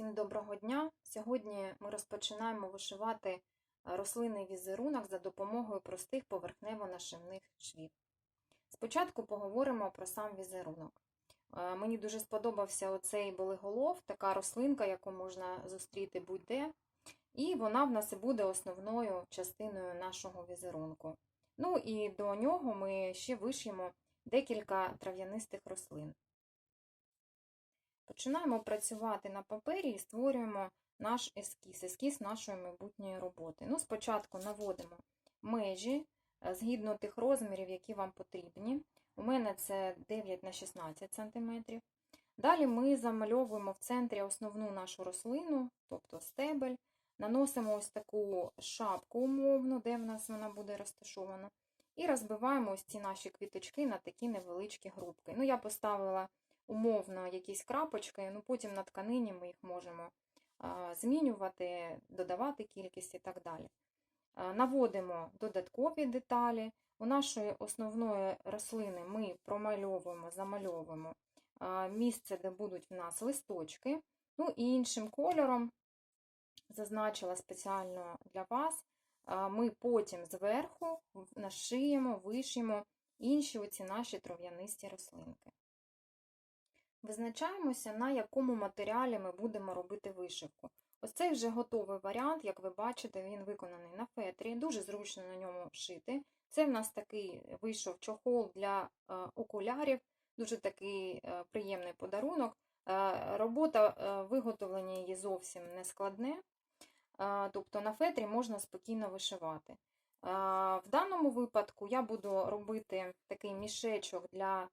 Всім доброго дня! Сьогодні ми розпочинаємо вишивати е, рослинний візерунок за допомогою простих поверхнево-нашивних швів. Спочатку поговоримо про сам візерунок. Е, Мені дуже сподобався оцей болиголов, така рослинка, яку можна зустріти будь-де, і вона в нас і буде основною частиною нашого візерунку. Ну і до нього ми ще виш'ємо декілька трав'янистих рослин. Починаємо працювати на папері і створюємо наш ескіз, ескіз нашої майбутньої роботи. Ну, спочатку наводимо межі е, згідно тих розмірів, які вам потрібні. У мене це 9 на 16 см. Далі ми замальовуємо в центрі основну нашу рослину, тобто стебель, наносимо ось таку шапку умовну, де в нас вона буде розташована, і розбиваємо ось ці наші квіточки на такі невеличкі групки. Ну, я поставила умовно якісь крапочки, ну потім на тканині ми їх можемо змінювати, додавати кількість і так далі. Наводимо додаткові деталі. У нашої основної рослини ми промальовуємо, замальовуємо місце, де будуть в нас листочки. Ну і іншим кольором, зазначила спеціально для вас, ми потім зверху нашиємо, вишимо інші оці наші трав'янисті рослинки. Визначаємося, на якому матеріалі ми будемо робити вишивку. Ось цей вже готовий варіант, як ви бачите, він виконаний на фетрі, дуже зручно на ньому шити. Це в нас такий вийшов чохол для е, окулярів, дуже такий е, приємний подарунок. Е, робота виготовлення її зовсім не складне, тобто на фетрі можна спокійно вишивати. В даному випадку я буду робити такий мішечок для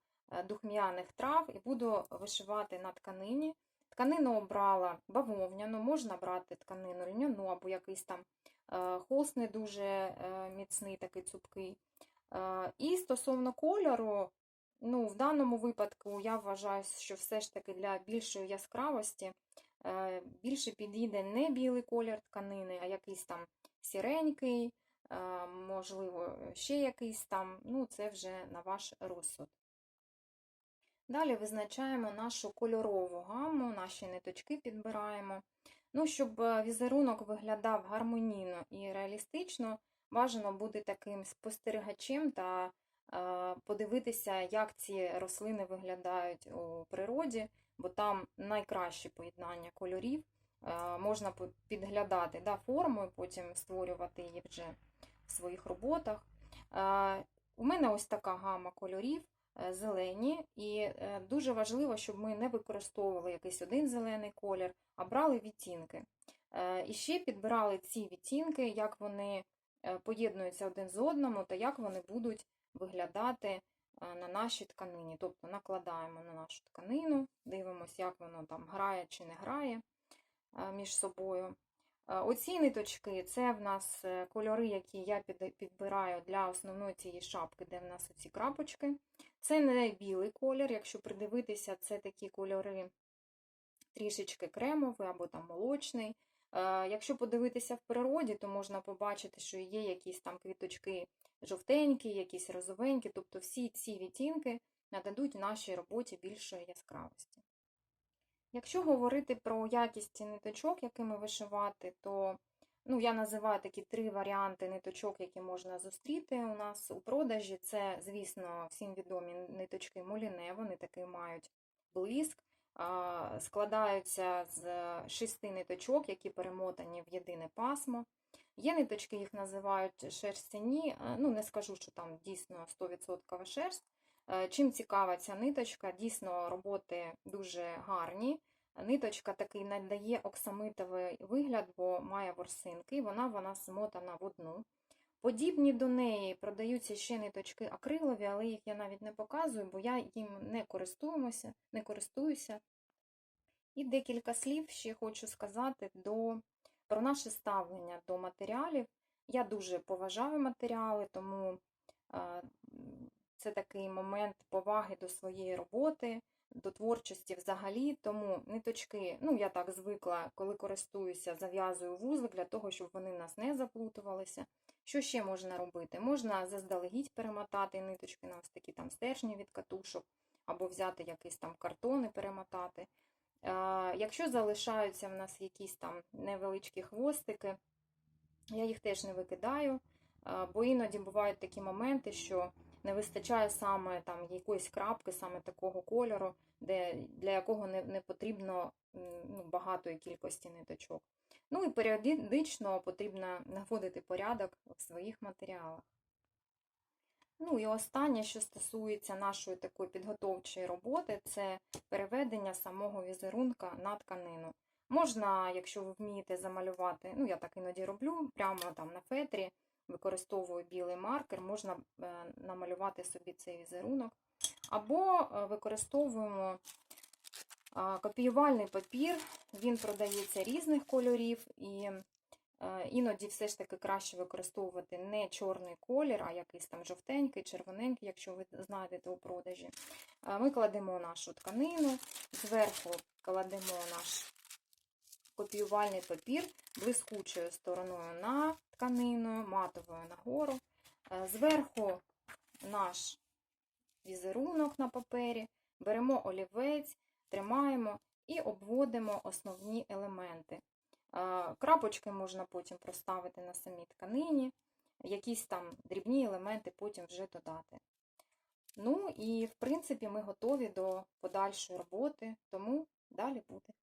духмяних трав і буду вишивати на тканині. Тканину обрала бавовняну, можна брати тканину льняну або якийсь там холст не дуже міцний, такий цупкий. І стосовно кольору, ну, в даному випадку я вважаю, що все ж таки для більшої яскравості більше підійде не білий колір тканини, а якийсь там сіренький, можливо, ще якийсь там, ну, це вже на ваш розсуд. Далі визначаємо нашу кольорову гаму, наші ниточки підбираємо. Ну, Щоб візерунок виглядав гармонійно і реалістично, бажано бути таким спостерігачем та подивитися, як ці рослини виглядають у природі, бо там найкраще поєднання кольорів. Можна підглядати да, форму і потім створювати її вже в своїх роботах. У мене ось така гама кольорів. Е, зелені, і е, дуже важливо, щоб ми не використовували якийсь один зелений колір, а брали відтінки. Е, і ще підбирали ці відтінки, як вони поєднуються один з одному, та як вони будуть виглядати на нашій тканині. Тобто накладаємо на нашу тканину, дивимося, як воно там грає чи не грає між собою. Оці ниточки це в нас кольори, які я підбираю для основної цієї шапки, де в нас оці крапочки. Це не білий колір, якщо придивитися, це такі кольори трішечки кремовий або там молочний. Якщо подивитися в природі, то можна побачити, що є якісь там квіточки жовтенькі, якісь розовенькі, тобто всі ці відтінки нададуть нашій роботі більшої яскравості. Якщо говорити про якість ниточок, якими вишивати, то ну, я називаю такі три варіанти ниточок, які можна зустріти у нас у продажі. Це, звісно, всім відомі ниточки Моліне, вони такий мають блиск, складаються з шести ниточок, які перемотані в єдине пасмо. Є ниточки, їх називають шерстяні, ну не скажу, що там дійсно 100% шерсть. Е, чим цікава ця ниточка, дійсно роботи дуже гарні. Ниточка такий надає оксамитовий вигляд, бо має ворсинки, вона вона змотана в одну. Подібні до неї продаються ще ниточки акрилові, але їх я навіть не показую, бо я їм не користуюся. не користуюся. І декілька слів ще хочу сказати до, про наше ставлення до матеріалів. Я дуже поважаю матеріали, тому це такий момент поваги до своєї роботи, до творчості взагалі. Тому ниточки, ну я так звикла, коли користуюся, зав'язую вузлик для того, щоб вони нас не заплутувалися. Що ще можна робити? Можна заздалегідь перемотати ниточки на ось такі там стержні від катушок, або взяти якийсь там картон і перемотати. Якщо залишаються в нас якісь там невеличкі хвостики, я їх теж не викидаю, бо іноді бувають такі моменти, що не вистачає саме там якоїсь крапки, саме такого кольору, де, для якого не, не потрібно ну, багатої кількості ниточок. Ну і періодично потрібно наводити порядок в своїх матеріалах. Ну і останнє, що стосується нашої такої підготовчої роботи, це переведення самого візерунка на тканину. Можна, якщо ви вмієте замалювати, ну я так іноді роблю, прямо там на фетрі, використовую білий маркер, можна е, намалювати собі цей візерунок. Або е, використовуємо копіювальний папір, він продається різних кольорів, і е, іноді все ж таки краще використовувати не чорний колір, а якийсь там жовтенький, червоненький, якщо ви знайдете у продажі. Е, Ми кладемо нашу тканину, зверху кладемо наш копіювальний папір блискучою стороною на тканину, матовою нагору. Е, Зверху наш візерунок на папері, беремо олівець, тримаємо і обводимо основні елементи. Е, Крапочки можна потім проставити на самій тканині, якісь там дрібні елементи потім вже додати. Ну і, в принципі, ми готові до подальшої роботи, тому далі буде.